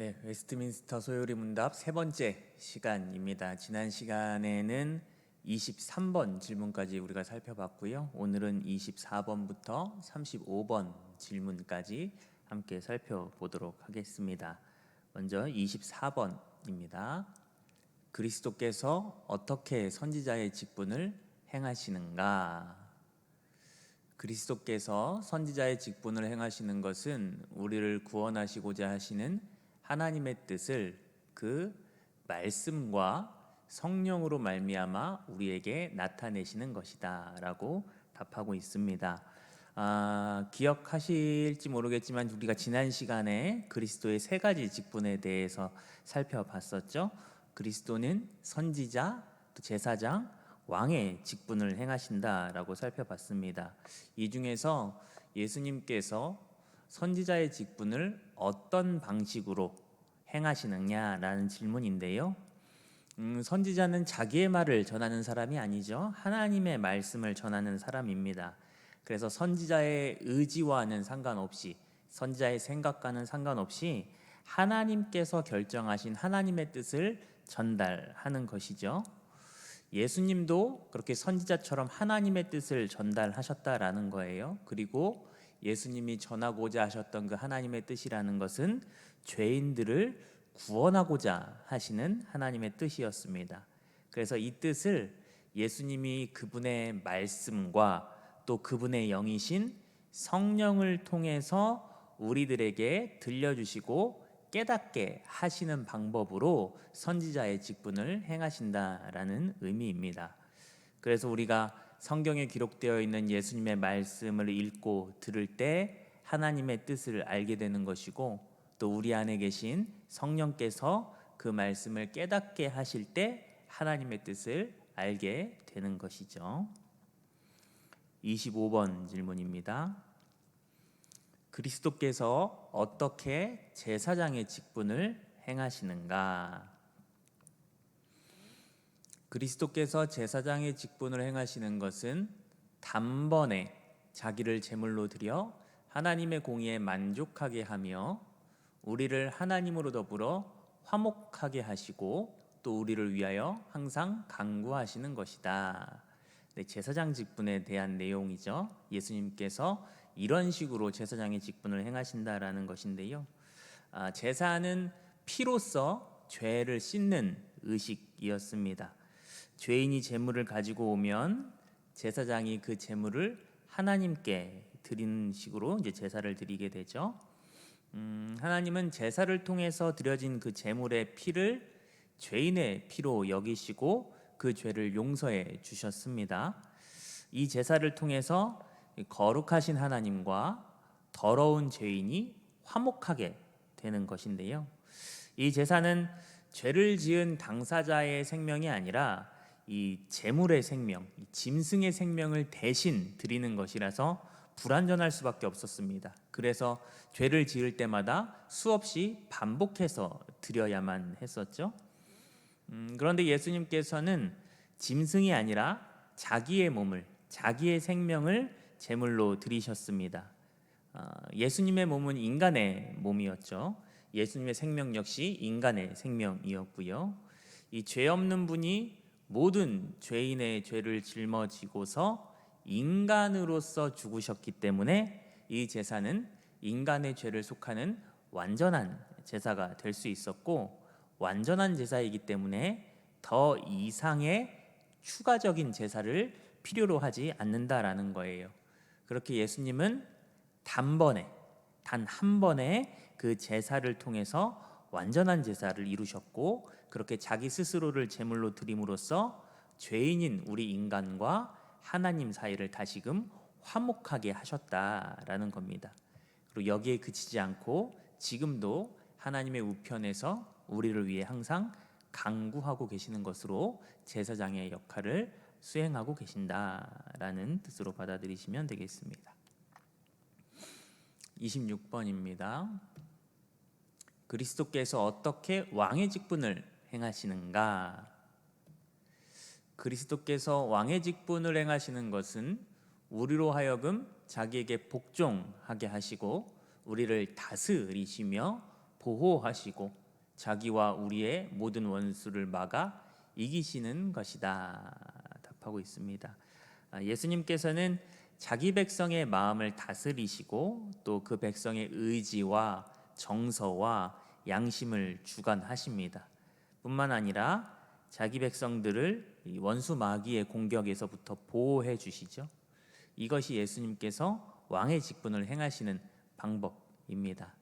네, 웨스트민스터 소요리 문답 세 번째 시간입니다. 지난 시간에는 23번 질문까지 우리가 살펴봤고요. 오늘은 24번부터 35번 질문까지 함께 살펴보도록 하겠습니다. 먼저 24번입니다. 그리스도께서 어떻게 선지자의 직분을 행하시는가? 그리스도께서 선지자의 직분을 행하시는 것은 우리를 구원하시고자 하시는 하나님의 뜻을 그 말씀과 성령으로 말미암아 우리에게 나타내시는 것이다라고 답하고 있습니다. 아, 기억하실지 모르겠지만 우리가 지난 시간에 그리스도의 세 가지 직분에 대해서 살펴봤었죠. 그리스도는 선지자, 또 제사장, 왕의 직분을 행하신다라고 살펴봤습니다. 이 중에서 예수님께서 선지자의 직분을 어떤 방식으로 행하시느냐라는 질문인데요. 음, 선지자는 자기의 말을 전하는 사람이 아니죠. 하나님의 말씀을 전하는 사람입니다. 그래서 선지자의 의지와는 상관없이 선지자의 생각과는 상관없이 하나님께서 결정하신 하나님의 뜻을 전달하는 것이죠. 예수님도 그렇게 선지자처럼 하나님의 뜻을 전달하셨다라는 거예요. 그리고 예수님이 전하고자 하셨던 그 하나님의 뜻이라는 것은 죄인들을 구원하고자 하시는 하나님의 뜻이었습니다. 그래서 이 뜻을 예수님이 그분의 말씀과 또 그분의 영이신 성령을 통해서 우리들에게 들려주시고 깨닫게 하시는 방법으로 선지자의 직분을 행하신다라는 의미입니다. 그래서 우리가 성경에 기록되어 있는 예수님의 말씀을 읽고 들을 때 하나님의 뜻을 알게 되는 것이고 또 우리 안에 계신 성령께서 그 말씀을 깨닫게 하실 때 하나님의 뜻을 알게 되는 것이죠. 25번 질문입니다. 그리스도께서 어떻게 제사장의 직분을 행하시는가? 그리스도께서 제사장의 직분을 행하시는 것은 단번에 자기를 제물로 드려 하나님의 공의에 만족하게 하며 우리를 하나님으로 더불어 화목하게 하시고 또 우리를 위하여 항상 강구하시는 것이다. 네, 제사장 직분에 대한 내용이죠. 예수님께서 이런 식으로 제사장의 직분을 행하신다라는 것인데요. 아, 제사는 피로써 죄를 씻는 의식이었습니다. 죄인이 제물을 가지고 오면 제사장이 그 제물을 하나님께 드리는 식으로 이제 제사를 드리게 되죠. 음, 하나님은 제사를 통해서 드려진 그 제물의 피를 죄인의 피로 여기시고 그 죄를 용서해 주셨습니다. 이 제사를 통해서 거룩하신 하나님과 더러운 죄인이 화목하게 되는 것인데요. 이 제사는 죄를 지은 당사자의 생명이 아니라 이 제물의 생명, 이 짐승의 생명을 대신 드리는 것이라서 불완전할 수밖에 없었습니다. 그래서 죄를 지을 때마다 수없이 반복해서 드려야만 했었죠. 음, 그런데 예수님께서는 짐승이 아니라 자기의 몸을, 자기의 생명을 제물로 드리셨습니다. 어, 예수님의 몸은 인간의 몸이었죠. 예수님의 생명 역시 인간의 생명이었고요. 이 죄 없는 분이 모든 죄인의 죄를 짊어지고서 인간으로서 죽으셨기 때문에 이 제사는 인간의 죄를 속하는 완전한 제사가 될 수 있었고 완전한 제사이기 때문에 더 이상의 추가적인 제사를 필요로 하지 않는다라는 거예요. 그렇게 예수님은 단번에 단 한 번에 그 제사를 통해서 완전한 제사를 이루셨고 그렇게 자기 스스로를 제물로 드림으로써 죄인인 우리 인간과 하나님 사이를 다시금 화목하게 하셨다라는 겁니다. 그리고 여기에 그치지 않고 지금도 하나님의 우편에서 우리를 위해 항상 강구하고 계시는 것으로 제사장의 역할을 수행하고 계신다라는 뜻으로 받아들이시면 되겠습니다. 26번입니다. 그리스도께서 어떻게 왕의 직분을 행하시는가? 그리스도께서 왕의 직분을 행하시는 것은 우리로 하여금 자기에게 복종하게 하시고 우리를 다스리시며 보호하시고 자기와 우리의 모든 원수를 막아 이기시는 것이다. 답하고 있습니다. 아, 예수님께서는 자기 백성의 마음을 다스리시고 또 그 백성의 의지와 정서와 양심을 주관하십니다. 뿐만 아니라 자기 백성들을 이 원수 마귀의 공격에서부터 보호해 주시죠. 이것이 예수님께서 왕의 직분을 행하시는 방법입니다.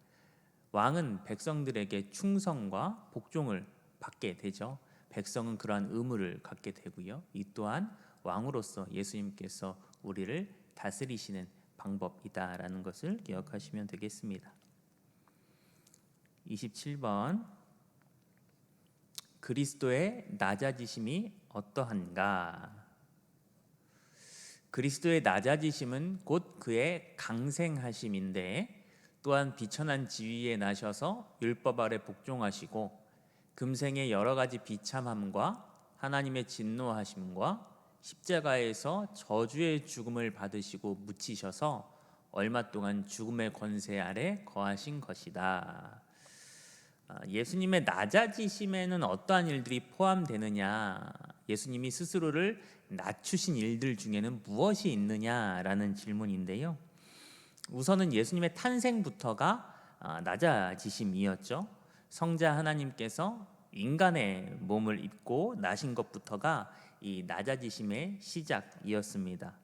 왕은 백성들에게 충성과 복종을 받게 되죠. 백성은 그러한 의무를 갖게 되고요. 이 또한 왕으로서 예수님께서 우리를 다스리시는 방법이다라는 것을 기억하시면 되겠습니다. 27번 그리스도의 낮아지심이 어떠한가? 그리스도의 낮아지심은 곧 그의 강생하심인데 또한 비천한 지위에 나셔서 율법 아래 복종하시고 금생의 여러 가지 비참함과 하나님의 진노하심과 십자가에서 저주의 죽음을 받으시고 묻히셔서 얼마 동안 죽음의 권세 아래 거하신 것이다. 아, 예수님의 낮아지심에는 어떠한 일들이 포함되느냐? 예수님이 스스로를 낮추신 일들 중에는 무엇이 있느냐라는 질문인데요. 우선은 예수님의 탄생부터가 아, 낮아지심이었죠. 성자 하나님께서 인간의 몸을 입고 나신 것부터가 이 낮아지심의 시작이었습니다.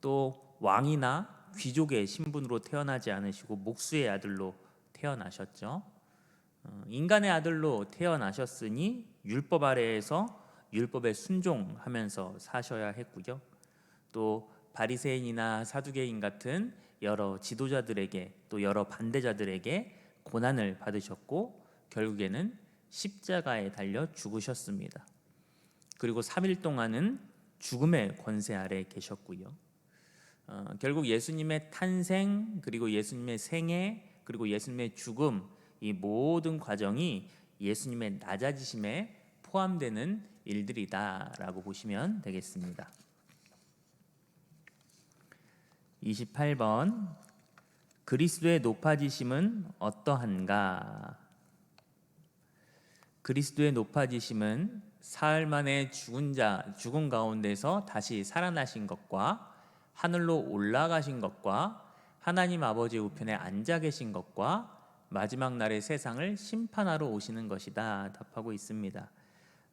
또 왕이나 귀족의 신분으로 태어나지 않으시고 목수의 아들로 태어나셨죠. 어, 인간의 아들로 태어나셨으니 율법 아래에서 율법에 순종하면서 사셔야 했고요. 또 바리새인이나 사두개인 같은 여러 지도자들에게 또 여러 반대자들에게 고난을 받으셨고 결국에는 십자가에 달려 죽으셨습니다. 그리고 3일 동안은 죽음의 권세 아래 계셨고요. 어, 결국 예수님의 탄생 그리고 예수님의 생애 그리고 예수님의 죽음 이 모든 과정이 예수님의 낮아지심에 포함되는 일들이다라고 보시면 되겠습니다. 28번 그리스도의 높아지심은 어떠한가? 그리스도의 높아지심은 사흘 만에 죽은 자 죽은 가운데서 다시 살아나신 것과 하늘로 올라가신 것과 하나님 아버지 우편에 앉아 계신 것과 마지막 날의 세상을 심판하러 오시는 것이다 답하고 있습니다.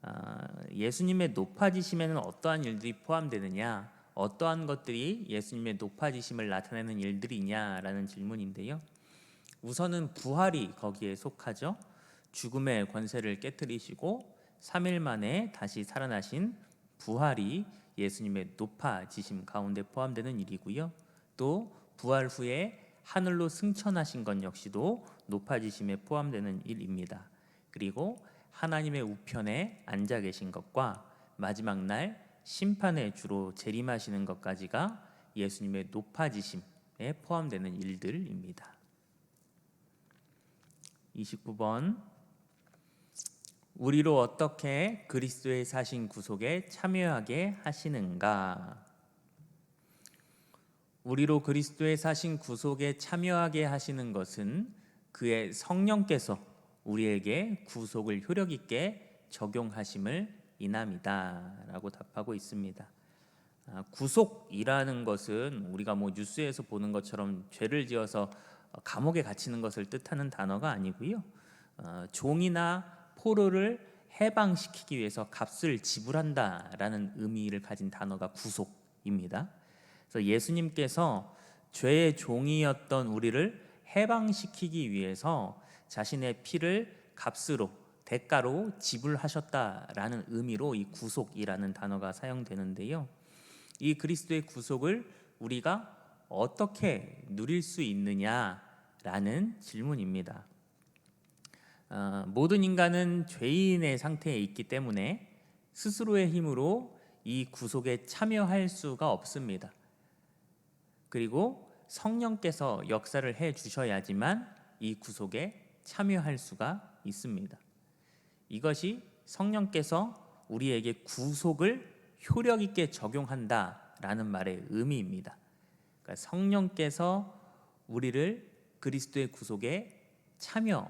아, 예수님의 높아지심에는 어떠한 일들이 포함되느냐, 어떠한 것들이 예수님의 높아지심을 나타내는 일들이냐라는 질문인데요. 우선은 부활이 거기에 속하죠. 죽음의 권세를 깨뜨리시고 3일 만에 다시 살아나신 부활이 예수님의 높아지심 가운데 포함되는 일이고요. 또 부활 후에 하늘로 승천하신 것 역시도 높아지심에 포함되는 일입니다. 그리고 하나님의 우편에 앉아 계신 것과 마지막 날 심판의 주로 재림하시는 것까지가 예수님의 높아지심에 포함되는 일들입니다. 29번 우리로 어떻게 그리스도의 사신 구속에 참여하게 하시는가? 우리로 그리스도의 사신 구속에 참여하게 하시는 것은 그의 성령께서 우리에게 구속을 효력 있게 적용하심을 인함이다라고 답하고 있습니다. 아, 구속이라는 것은 우리가 뭐 뉴스에서 보는 것처럼 죄를 지어서 감옥에 갇히는 것을 뜻하는 단어가 아니고요. 어, 종이나 포로를 해방시키기 위해서 값을 지불한다라는 의미를 가진 단어가 구속입니다. 그래서 예수님께서 죄의 종이었던 우리를 해방시키기 위해서 자신의 피를 값으로 대가로 지불하셨다라는 의미로 이 구속이라는 단어가 사용되는데요. 이 그리스도의 구속을 우리가 어떻게 누릴 수 있느냐라는 질문입니다. 어, 모든 인간은 죄인의 상태에 있기 때문에 스스로의 힘으로 이 구속에 참여할 수가 없습니다. 그리고 성령께서 역사를 해 주셔야지만 이 구속에 참여할 수가 있습니다. 이것이 성령께서 우리에게 구속을 효력 있게 적용한다라는 말의 의미입니다. 그러니까 성령께서 우리를 그리스도의 구속에 참여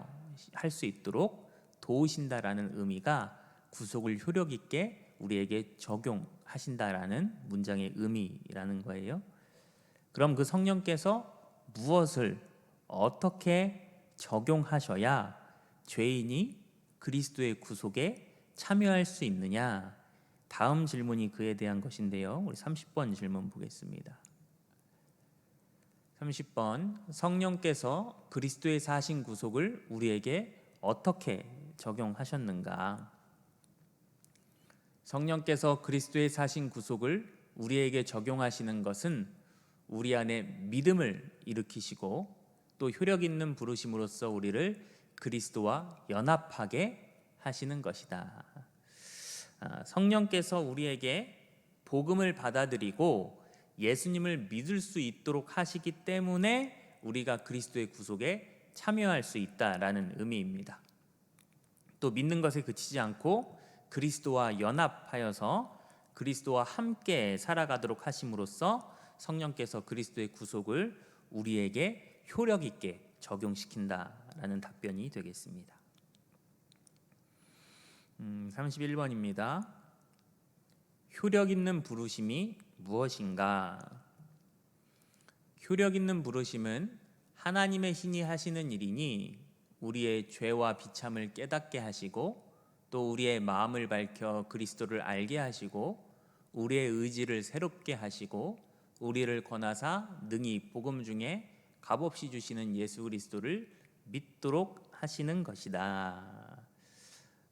할 수 있도록 도우신다라는 의미가 구속을 효력 있게 우리에게 적용하신다라는 문장의 의미라는 거예요. 그럼 그 성령께서 무엇을 어떻게 적용하셔야 죄인이 그리스도의 구속에 참여할 수 있느냐? 다음 질문이 그에 대한 것인데요. 우리 30번 질문 보겠습니다. 30번 성령께서 그리스도의 사신 구속을 우리에게 어떻게 적용하셨는가? 성령께서 그리스도의 사신 구속을 우리에게 적용하시는 것은 우리 안에 믿음을 일으키시고 또 효력 있는 부르심으로써 우리를 그리스도와 연합하게 하시는 것이다. 아, 성령께서 우리에게 복음을 받아들이고 예수님을 믿을 수 있도록 하시기 때문에 우리가 그리스도의 구속에 참여할 수 있다라는 의미입니다. 또 믿는 것에 그치지 않고 그리스도와 연합하여서 그리스도와 함께 살아가도록 하심으로써 성령께서 그리스도의 구속을 우리에게 효력 있게 적용시킨다라는 답변이 되겠습니다. 음, 31번입니다. 효력 있는 부르심이 무엇인가? 효력 있는 부르심은 하나님의 신이 하시는 일이니 우리의 죄와 비참을 깨닫게 하시고 또 우리의 마음을 밝혀 그리스도를 알게 하시고 우리의 의지를 새롭게 하시고 우리를 권하사 능히 복음 중에 값없이 주시는 예수 그리스도를 믿도록 하시는 것이다.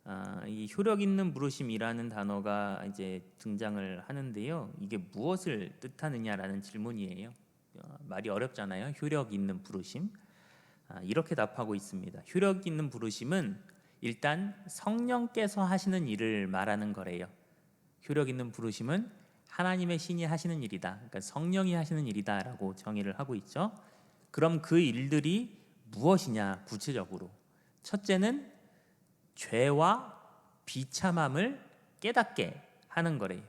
아, 이 효력 있는 부르심이라는 단어가 이제 등장을 하는데요. 이게 무엇을 뜻하느냐라는 질문이에요. 어, 말이 어렵잖아요. 효력 있는 부르심. 아, 이렇게 답하고 있습니다. 효력 있는 부르심은 일단 성령께서 하시는 일을 말하는 거래요. 효력 있는 부르심은 하나님의 신이 하시는 일이다. 그러니까 성령이 하시는 일이다라고 정의를 하고 있죠. 그럼 그 일들이 무엇이냐 구체적으로 첫째는 죄와 비참함을 깨닫게 하는 거래요.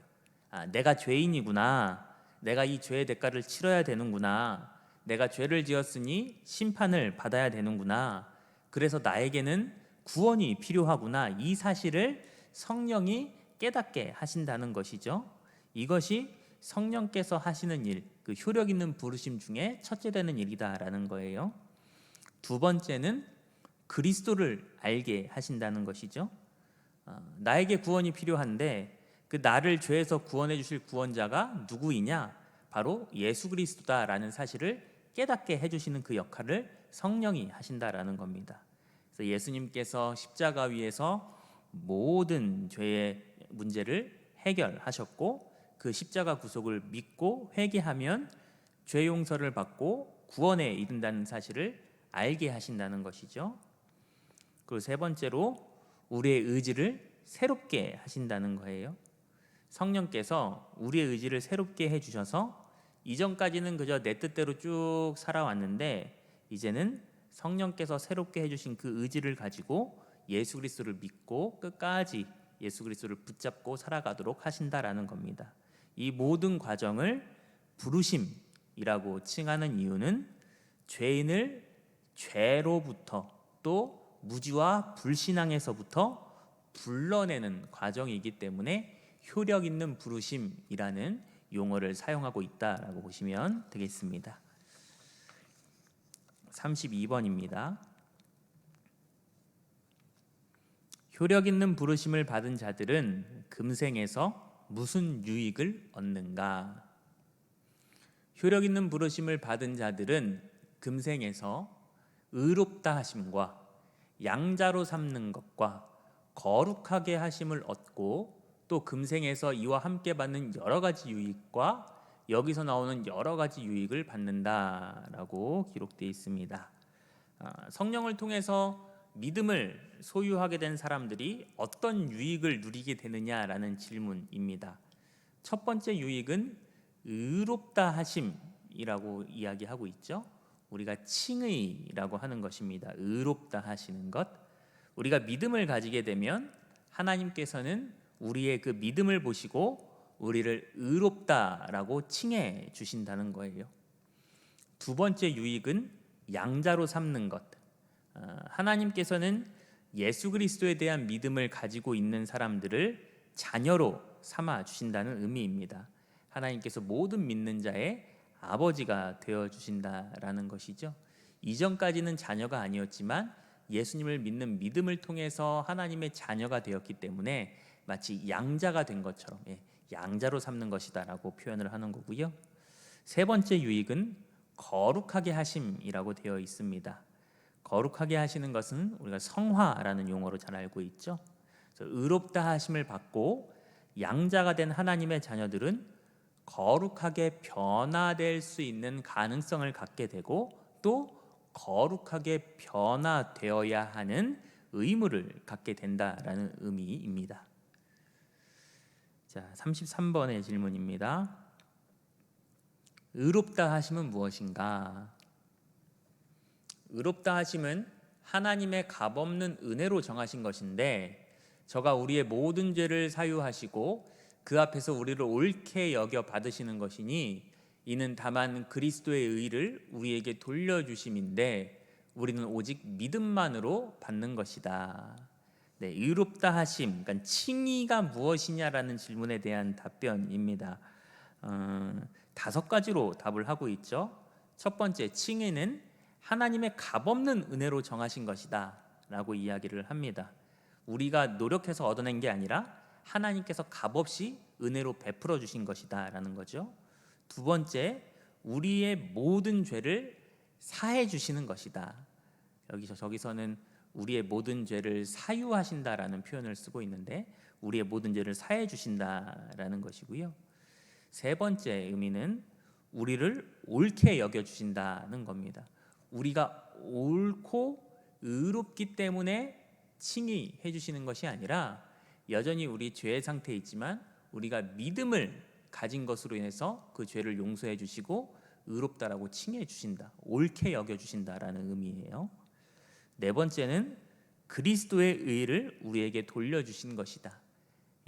아, 내가 죄인이구나. 내가 이 죄의 대가를 치러야 되는구나. 내가 죄를 지었으니 심판을 받아야 되는구나. 그래서 나에게는 구원이 필요하구나. 이 사실을 성령이 깨닫게 하신다는 것이죠. 이것이 성령께서 하시는 일, 그 효력 있는 부르심 중에 첫째 되는 일이다라는 거예요. 두 번째는 그리스도를 알게 하신다는 것이죠. 어, 나에게 구원이 필요한데 그 나를 죄에서 구원해 주실 구원자가 누구이냐? 바로 예수 그리스도다라는 사실을 깨닫게 해 주시는 그 역할을 성령이 하신다라는 겁니다. 그래서 예수님께서 십자가 위에서 모든 죄의 문제를 해결하셨고 그 십자가 구속을 믿고 회개하면 죄 용서를 받고 구원에 이른다는 사실을 알게 하신다는 것이죠. 그리고 세 번째로 우리의 의지를 새롭게 하신다는 거예요. 성령께서 우리의 의지를 새롭게 해 주셔서 이전까지는 그저 내 뜻대로 쭉 살아왔는데 이제는 성령께서 새롭게 해 주신 그 의지를 가지고 예수 그리스도를 믿고 끝까지 예수 그리스도를 붙잡고 살아가도록 하신다라는 겁니다. 이 모든 과정을 부르심이라고 칭하는 이유는 죄인을 죄로부터 또 무지와 불신앙에서부터 불러내는 과정이기 때문에 효력 있는 부르심이라는 용어를 사용하고 있다라고 보시면 되겠습니다. 32번입니다. 효력 있는 부르심을 받은 자들은 금생에서 무슨 유익을 얻는가? 효력 있는 부르심을 받은 자들은 금생에서 의롭다 하심과 양자로 삼는 것과 거룩하게 하심을 얻고 또 금생에서 이와 함께 받는 여러 가지 유익과 여기서 나오는 여러 가지 유익을 받는다라고 기록되어 있습니다. 아, 성령을 통해서 믿음을 소유하게 된 사람들이 어떤 유익을 누리게 되느냐라는 질문입니다. 첫 번째 유익은 의롭다 하심이라고 이야기하고 있죠. 우리가 칭의라고 하는 것입니다. 의롭다 하시는 것. 우리가 믿음을 가지게 되면 하나님께서는 우리의 그 믿음을 보시고 우리를 의롭다라고 칭해 주신다는 거예요. 두 번째 유익은 양자로 삼는 것. 어, 하나님께서는 예수 그리스도에 대한 믿음을 가지고 있는 사람들을 자녀로 삼아 주신다는 의미입니다. 하나님께서 모든 믿는 자의 아버지가 되어 주신다라는 것이죠. 이전까지는 자녀가 아니었지만 예수님을 믿는 믿음을 통해서 하나님의 자녀가 되었기 때문에 마치 양자가 된 것처럼 예, 양자로 삼는 것이다라고 표현을 하는 거고요. 세 번째 유익은 거룩하게 하심이라고 되어 있습니다. 거룩하게 하시는 것은 우리가 성화라는 용어로 잘 알고 있죠. 의롭다 하심을 받고 양자가 된 하나님의 자녀들은 거룩하게 변화될 수 있는 가능성을 갖게 되고 또 거룩하게 변화되어야 하는 의무를 갖게 된다라는 의미입니다. 자, 33번의 질문입니다. 의롭다 하심은 무엇인가? 의롭다 하심은 하나님의 값없는 은혜로 정하신 것인데 저가 우리의 모든 죄를 사유하시고 그 앞에서 우리를 옳게 여겨 받으시는 것이니 이는 다만 그리스도의 의를 우리에게 돌려주심인데 우리는 오직 믿음만으로 받는 것이다. 네, 의롭다 하심, 그러니까 칭의가 무엇이냐라는 질문에 대한 답변입니다. 어, 다섯 가지로 답을 하고 있죠. 첫 번째, 칭의는 하나님의 값없는 은혜로 정하신 것이다라고 이야기를 합니다. 우리가 노력해서 얻어낸 게 아니라 하나님께서 값없이 은혜로 베풀어 주신 것이다라는 거죠. 두 번째, 우리의 모든 죄를 사해 주시는 것이다. 여기서 저기서는 우리의 모든 죄를 사유하신다라는 표현을 쓰고 있는데 우리의 모든 죄를 사해 주신다라는 것이고요. 세 번째 의미는 우리를 옳게 여겨 주신다는 겁니다. 우리가 옳고 의롭기 때문에 칭의해 주시는 것이 아니라 여전히 우리 죄의 상태에 있지만 우리가 믿음을 가진 것으로 인해서 그 죄를 용서해 주시고 의롭다라고 칭해 주신다. 옳게 여겨 주신다라는 의미예요. 네 번째는 그리스도의 의를 우리에게 돌려 주신 것이다.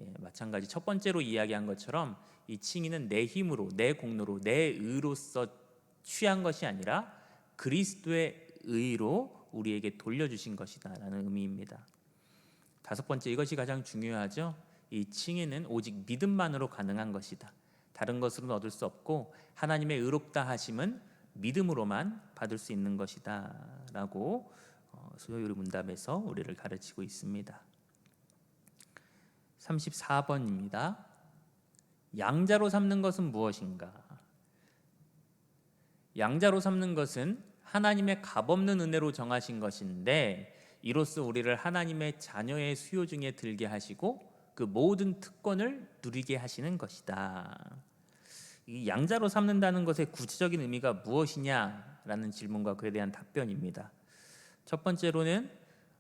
예, 마찬가지 첫 번째로 이야기한 것처럼 이 칭의는 내 힘으로 내 공로로 내 의로서 취한 것이 아니라 그리스도의 의로 우리에게 돌려주신 것이다라는 의미입니다. 다섯 번째 이것이 가장 중요하죠. 이 칭의는 오직 믿음만으로 가능한 것이다. 다른 것으로는 얻을 수 없고 하나님의 의롭다 하심은 믿음으로만 받을 수 있는 것이다라고 어, 소요리 문답에서 우리를 가르치고 있습니다. 34번입니다. 양자로 삼는 것은 무엇인가? 양자로 삼는 것은 하나님의 값없는 은혜로 정하신 것인데 이로써 우리를 하나님의 자녀의 수요 중에 들게 하시고 그 모든 특권을 누리게 하시는 것이다. 이 양자로 삼는다는 것의 구체적인 의미가 무엇이냐라는 질문과 그에 대한 답변입니다. 첫 번째로는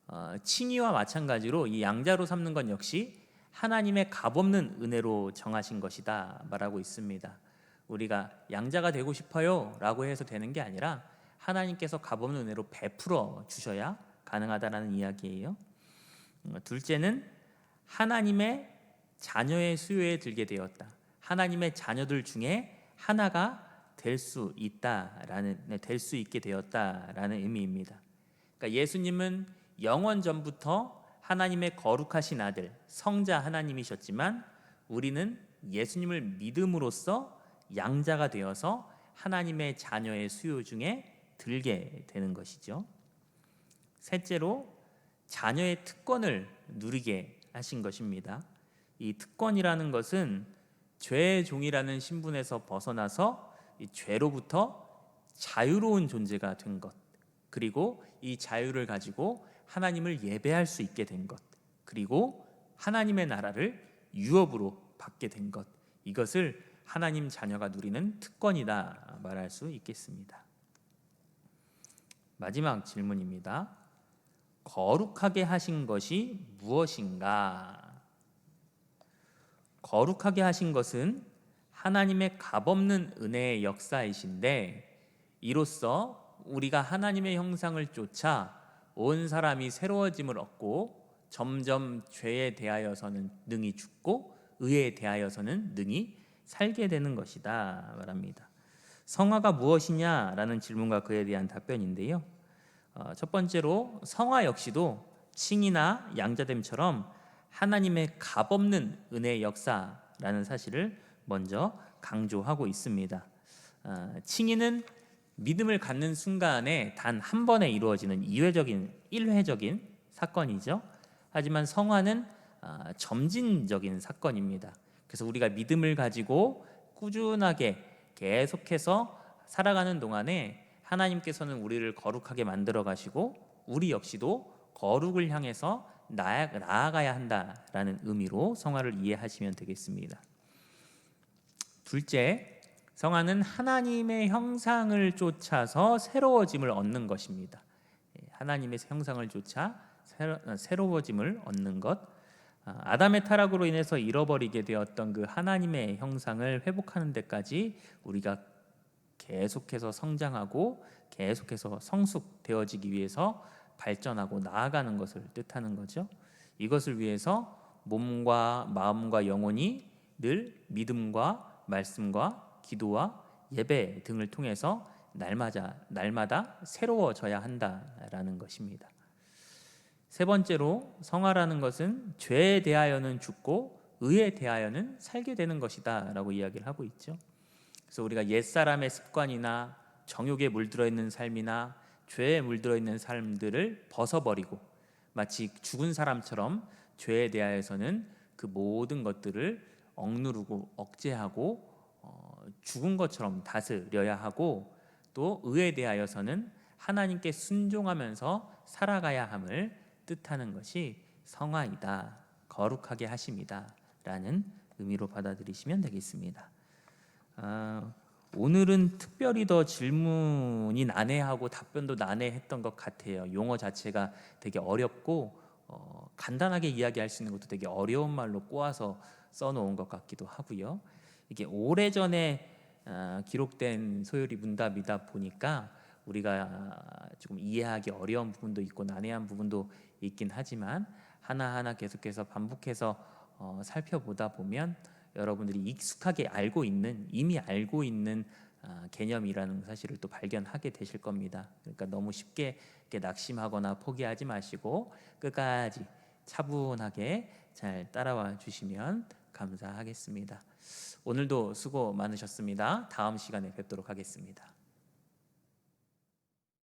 어, 칭의와 마찬가지로 이 양자로 삼는 것 역시 하나님의 값없는 은혜로 정하신 것이다 말하고 있습니다. 우리가 양자가 되고 싶어요라고 해서 되는 게 아니라 하나님께서 값없는 은혜로 베풀어 주셔야 가능하다라는 이야기예요. 음, 둘째는 하나님의 자녀의 수요에 들게 되었다. 하나님의 자녀들 중에 하나가 될 수 있다라는 네, 될수 있게 되었다라는 의미입니다. 그러니까 예수님은 영원 전부터 하나님의 거룩하신 아들 성자 하나님이셨지만 우리는 예수님을 믿음으로써 양자가 되어서 하나님의 자녀의 수요 중에 들게 되는 것이죠. 셋째로 자녀의 특권을 누리게 하신 것입니다. 이 특권이라는 것은 죄의 종이라는 신분에서 벗어나서 죄로부터 자유로운 존재가 된 것, 그리고 이 자유를 가지고 하나님을 예배할 수 있게 된 것, 그리고 하나님의 나라를 유업으로 받게 된 것, 이것을 하나님 자녀가 누리는 특권이다 말할 수 있겠습니다. 마지막 질문입니다. 거룩하게 하신 것이 무엇인가? 거룩하게 하신 것은 하나님의 값없는 은혜의 역사이신데 이로써 우리가 하나님의 형상을 쫓아 온 사람이 새로워짐을 얻고 점점 죄에 대하여서는 능히 죽고 의에 대하여서는 능히 살게 되는 것이다 말합니다. 성화가 무엇이냐라는 질문과 그에 대한 답변인데요. 어, 첫 번째로 성화 역시도 칭이나 양자됨처럼 하나님의 값없는 은혜의 역사라는 사실을 먼저 강조하고 있습니다. 어, 칭의는 믿음을 갖는 순간에 단 한 번에 이루어지는 이회적인 일회적인 사건이죠. 하지만 성화는 아, 점진적인 사건입니다. 그래서 우리가 믿음을 가지고 꾸준하게 계속해서 살아가는 동안에 하나님께서는 우리를 거룩하게 만들어 가시고 우리 역시도 거룩을 향해서 나아, 나아가야 한다라는 의미로 성화를 이해하시면 되겠습니다. 둘째, 성화는 하나님의 형상을 쫓아서 새로워짐을 얻는 것입니다. 예, 하나님의 형상을 쫓아 어, 새로워짐을 얻는 것. 아, 아담의 타락으로 인해서 잃어버리게 되었던 그 하나님의 형상을 회복하는 데까지 우리가 계속해서 성장하고 계속해서 성숙되어지기 위해서 발전하고 나아가는 것을 뜻하는 거죠. 이것을 위해서 몸과 마음과 영혼이 늘 믿음과 말씀과 기도와 예배 등을 통해서 날마다 날마다 새로워져야 한다라는 것입니다. 세 번째로 성화라는 것은 죄에 대하여는 죽고 의에 대하여는 살게 되는 것이다라고 이야기를 하고 있죠. 그래서 우리가 옛 사람의 습관이나 정욕에 물들어 있는 삶이나 죄에 물들어 있는 삶들을 벗어버리고 마치 죽은 사람처럼 죄에 대하여서는 그 모든 것들을 억누르고 억제하고 어, 죽은 것처럼 다스려야 하고 또 의에 대하여서는 하나님께 순종하면서 살아가야 함을 뜻하는 것이 성화이다 거룩하게 하심이다라는 의미로 받아들이시면 되겠습니다. 아, 오늘은 특별히 더 질문이 난해하고 답변도 난해했던 것 같아요. 용어 자체가 되게 어렵고 어, 간단하게 이야기할 수 있는 것도 되게 어려운 말로 꼬아서 써놓은 것 같기도 하고요. 이게 오래 전에 아, 기록된 소요리 문답이다 보니까 우리가 조금 이해하기 어려운 부분도 있고 난해한 부분도 있긴 하지만 하나하나 계속해서 반복해서 어, 살펴보다 보면 여러분들이 익숙하게 알고 있는 이미 알고 있는 아, 개념이라는 사실을 또 발견하게 되실 겁니다. 그러니까 너무 쉽게 낙심하거나 포기하지 마시고 끝까지 차분하게 잘 따라와 주시면 감사하겠습니다. 오늘도 수고 많으셨습니다. 다음 시간에 뵙도록 하겠습니다.